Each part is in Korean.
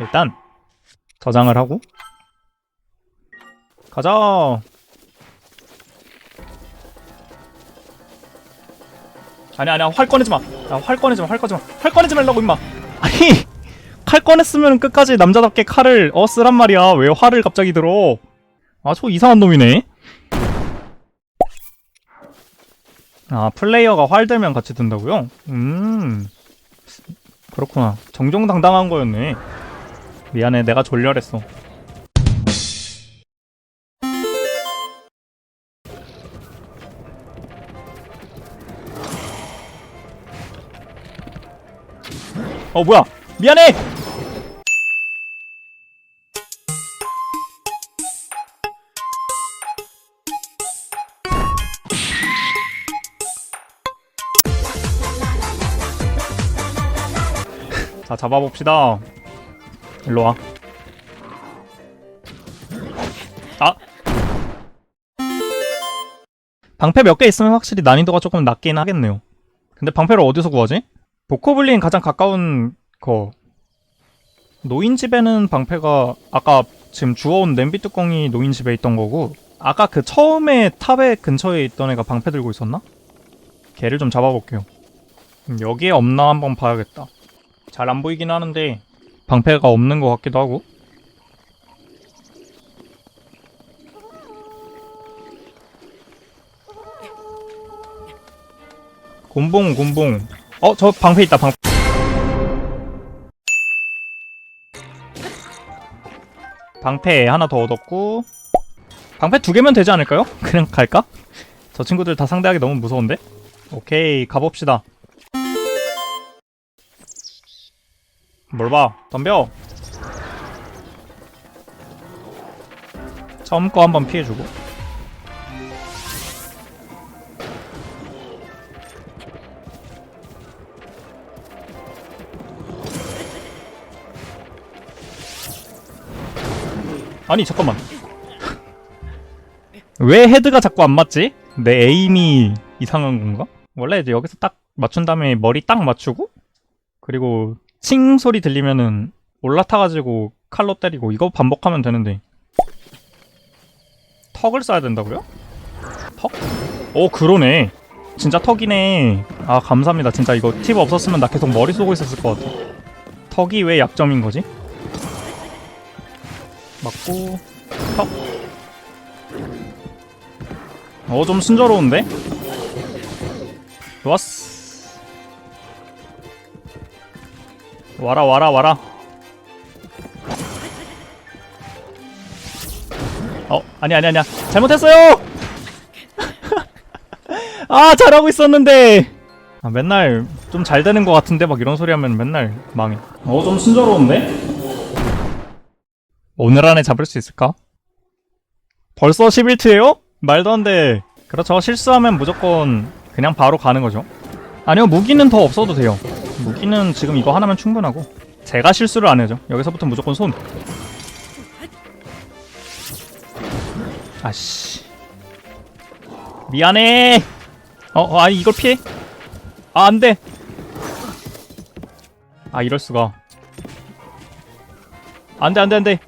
일단 저장을 하고 가자. 아니 아니야 활 꺼내지 마. 야, 활 꺼내지 마. 활 꺼내지 마. 활 꺼내지 말라고 임마. 아니 칼 꺼냈으면 끝까지 남자답게 칼을 어 쓰란 말이야. 왜 활을 갑자기 들어? 아 저 이상한 놈이네. 아 플레이어가 활 들면 같이 든다고요? 음 그렇구나. 정정당당한 거였네. 미안해 내가 졸렬했어. 어 뭐야? 미안해! 자 잡아봅시다 일로 와. 아. 방패 몇 개 있으면 확실히 난이도가 조금 낮긴 하겠네요. 근데 방패를 어디서 구하지? 보코블린 가장 가까운 거. 노인 집에는 방패가 아까 지금 주워온 냄비 뚜껑이 노인 집에 있던 거고 아까 그 처음에 탑에 근처에 있던 애가 방패 들고 있었나? 걔를 좀 잡아볼게요. 음, 여기에 없나 한번 봐야겠다. 잘 안 보이긴 하는데 방패가 없는 것 같기도 하고 곤봉 곤봉 어 저 방패 있다 방패 방패 하나 더 얻었고 방패 두 개면 되지 않을까요? 그냥 갈까? 저 친구들 다 상대하기 너무 무서운데? 오케이 가봅시다 뭘 봐? 덤벼 처음 거 한번 피해주고 아니 잠깐만 왜 헤드가 자꾸 안 맞지? 내 에임이 이상한 건가? 원래 이제 여기서 딱 맞춘 다음에 머리 딱 맞추고 그리고 칭 소리 들리면은 올라타가지고 칼로 때리고 이거 반복하면 되는데 턱을 쏴야 된다고요? 턱? 오 그러네 진짜 턱이네 아 감사합니다 진짜 이거 팁 없었으면 나 계속 머리 쏘고 있었을 것 같아 턱이 왜 약점인 거지? 맞고 턱. 어, 좀 순조로운데? 좋았어. 와라, 와라, 와라. 어, 아니, 아니, 아니야. 잘못했어요! 아, 잘하고 있었는데! 아, 맨날 좀 잘 되는 것 같은데 막 이런 소리 하면 맨날 망해. 어, 좀 순조로운데? 오늘 안에 잡을 수 있을까? 벌써 11트예요? 말도 안 돼. 그렇죠. 실수하면 무조건 그냥 바로 가는 거죠. 아니요, 무기는 더 없어도 돼요. 무기는 지금 이거 하나면 충분하고. 제가 실수를 안 해죠. 여기서부터 무조건 손. 아씨. 미안해. 어, 어, 아니 이걸 피해? 아, 안 돼. 아, 이럴 수가. 안 돼, 안 돼, 안 돼.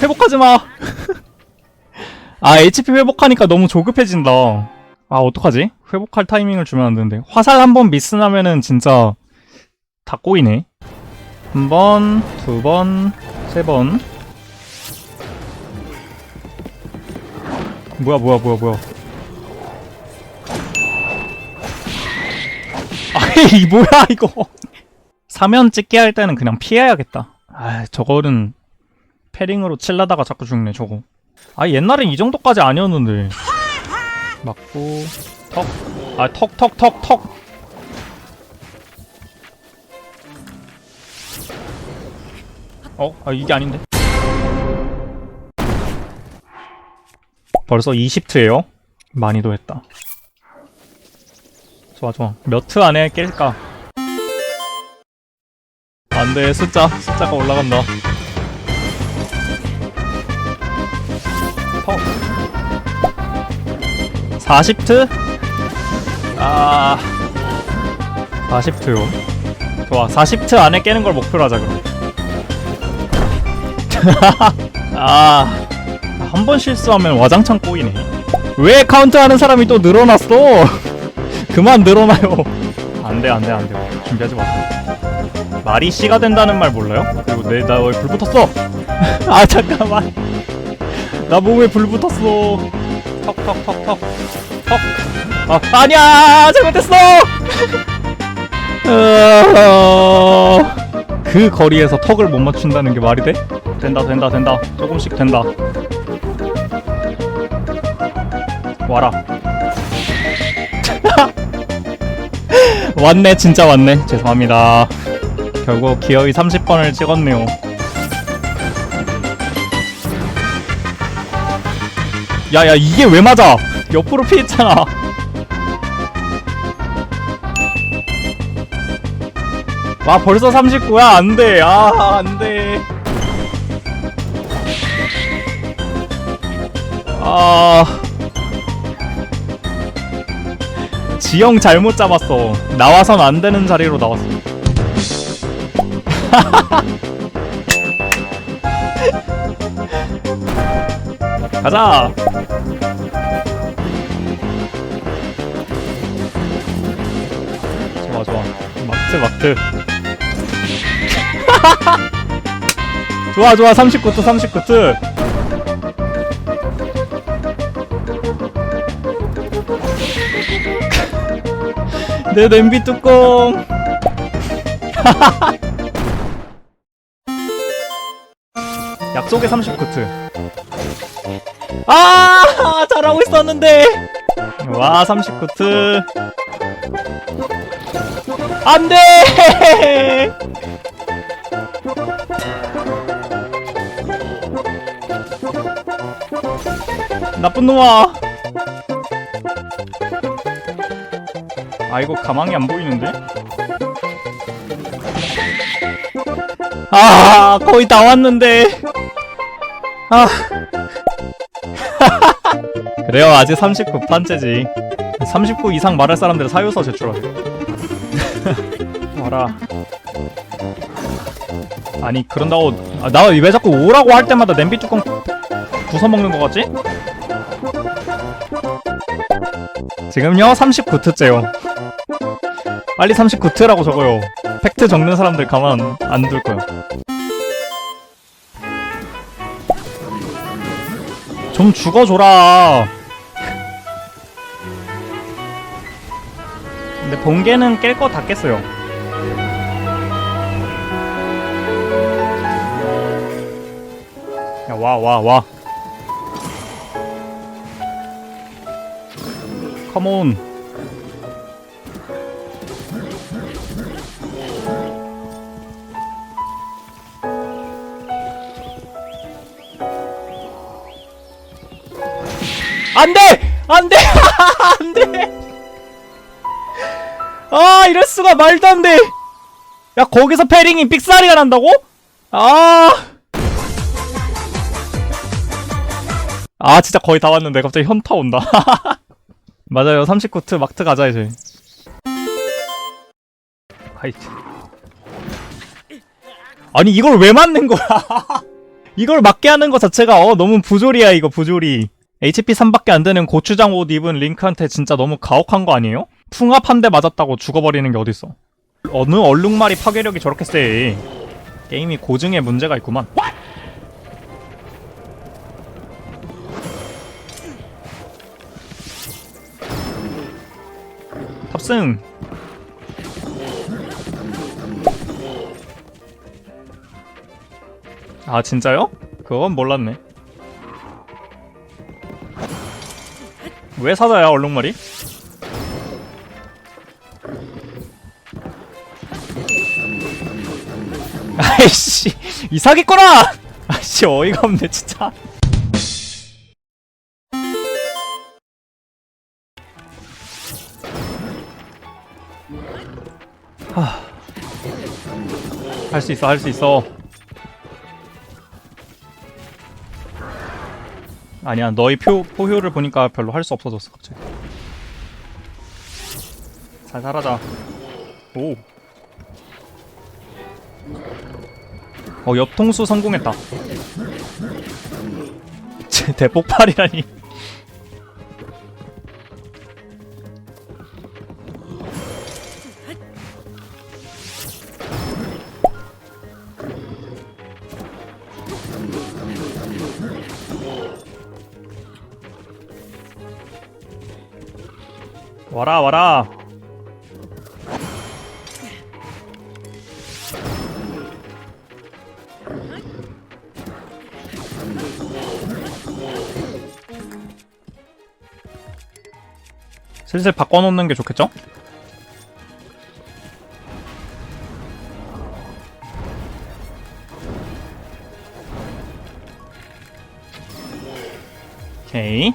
회복하지 마. 아, HP 회복하니까 너무 조급해진다. 아, 어떡하지? 회복할 타이밍을 주면 안 되는데. 화살 한 번 미스나면은 진짜 다 꼬이네. 한 번, 두 번, 세 번. 뭐야, 뭐야, 뭐야, 뭐야. 아이, 뭐야, 이거. 사면 찍게 할 때는 그냥 피해야겠다. 아, 저거는 패링으로 칠라다가 자꾸 죽네 저거 아 옛날엔 이 정도까지 아니었는데 맞고 턱 아 턱 턱 턱 턱 어? 아 이게 아닌데? 벌써 20트예요? 많이도 했다. 좋아 좋아. 몇 트 안에 깰까? 안돼. 숫자 숫자가 올라간다. 어. 40트? 아. 40트요. 좋아. 40트 안에 깨는 걸 목표로 하자 그럼 아, 한 번 실수하면 와장창 꼬이네. 왜 카운트하는 사람이 또 늘어났어? 그만 늘어나요. 안 돼, 안 돼, 안 돼. 준비하지 마세요. 말이 씨가 된다는 말 몰라요? 그리고 내, 나 왜 불 붙었어? 아, 잠깐만. 나 몸에 불 붙었어. 턱, 턱, 턱, 턱. 턱. 아, 아니야! 잘못했어! 어... 그 거리에서 턱을 못 맞춘다는 게 말이 돼? 된다 된다 된다. 조금씩 된다. 와라. 왔네 진짜 왔네. 죄송합니다. 결국 기어이 30번을 찍었네요. 야야 이게 왜 맞아? 옆으로 피했잖아 와 벌써 39야. 안돼. 아 안돼. 아. 지형 잘못 잡았어. 나와선 안 되는 자리로 나왔어. 가자. 좋아 좋아. 마트 마트 좋아 좋아. 39트 39트 내 냄비 뚜껑. 약속의 39트 아 잘하고 있었는데. 와 39트 안돼 나쁜 놈아. 아 이거 가망이 안 보이는데? 아 거의 다 왔는데. 아. 그래요 아직 39판째지. 39 이상 말할 사람들 사유서 제출하세요 와라. 아니 그런다고 아, 나왜 자꾸 오라고 할 때마다 냄비 뚜껑 부숴먹는 거 같지? 지금요? 39트째요. 빨리 39트라고 적어요. 팩트 적는 사람들 가만 안 둘 거야. 좀 죽어줘라. 근데 번개는 깰 거 다 깼어요. 야 와 와와 컴온 안돼! 안돼! 안돼! 아 이럴 수가 말도 안돼. 야 거기서 패링이 삑사리가 난다고? 아. 아 진짜 거의 다 왔는데 갑자기 현타 온다 맞아요. 39트 막트 가자 이제. 아이 아니 이걸 왜 맞는 거야? 이걸 맞게 하는 것 자체가 어 너무 부조리야 이거 부조리. HP 3밖에 안 되는 고추장 옷 입은 링크한테 진짜 너무 가혹한 거 아니에요? 풍압 한 대 맞았다고 죽어버리는 게 어딨어? 어느 얼룩말이 파괴력이 저렇게 세? 게임이 고증에 문제가 있구만 탑승 아 진짜요? 그건 몰랐네 왜 사자야 얼룩말이? 아이씨 이 사기꾼아! 아씨 어이가 없네 진짜 할 수 있어 할 수 있어. 아니야 너의 표, 포효를 보니까 별로 할 수 없어졌어 갑자기. 잘 살아자 오. 어 옆통수 성공했다. 제 대폭발이라니 와라 와라 슬슬 바꿔놓는 게 좋겠죠? 오케이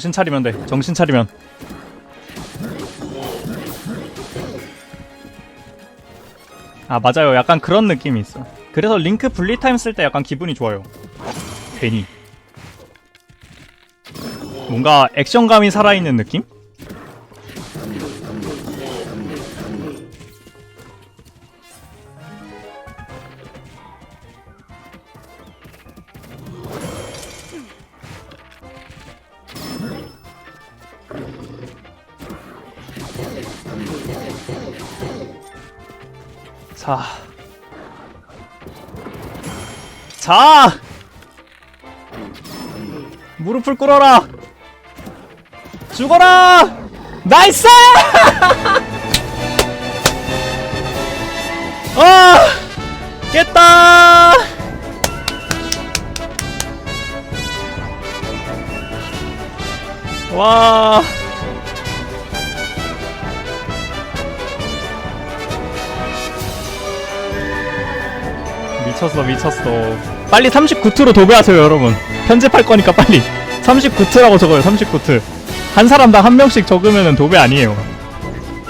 정신 차리면 돼. 정신 차리면. 아 맞아요. 약간 그런 느낌이 있어. 그래서 링크 분리 타임 쓸 때 약간 기분이 좋아요. 괜히. 뭔가 액션감이 살아있는 느낌? 자. 자! 무릎을 꿇어라! 죽어라! 나이스! 아! 깼다! 와. 미쳤어 미쳤어. 빨리 39트로 도배하세요 여러분. 편집할 거니까 빨리. 39트라고 적어요 39트 한 사람당 한 명씩 적으면 도배 아니에요.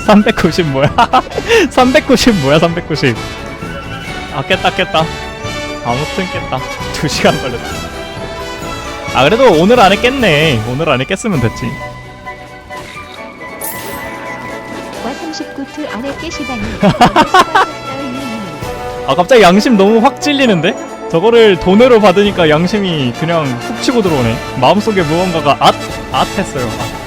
390 뭐야? 390 뭐야 390 아 깼다 깼다. 아무튼 깼다. 2시간 걸렸다. 아 그래도 오늘 안에 깼네. 오늘 안에 깼으면 됐지. 와 39트 안에 깨시다니. 아 갑자기 양심 너무 확 찔리는데? 저거를 돈으로 받으니까 양심이 그냥 훅 치고 들어오네 마음속에 무언가가 앗! 앗 했어요 앗.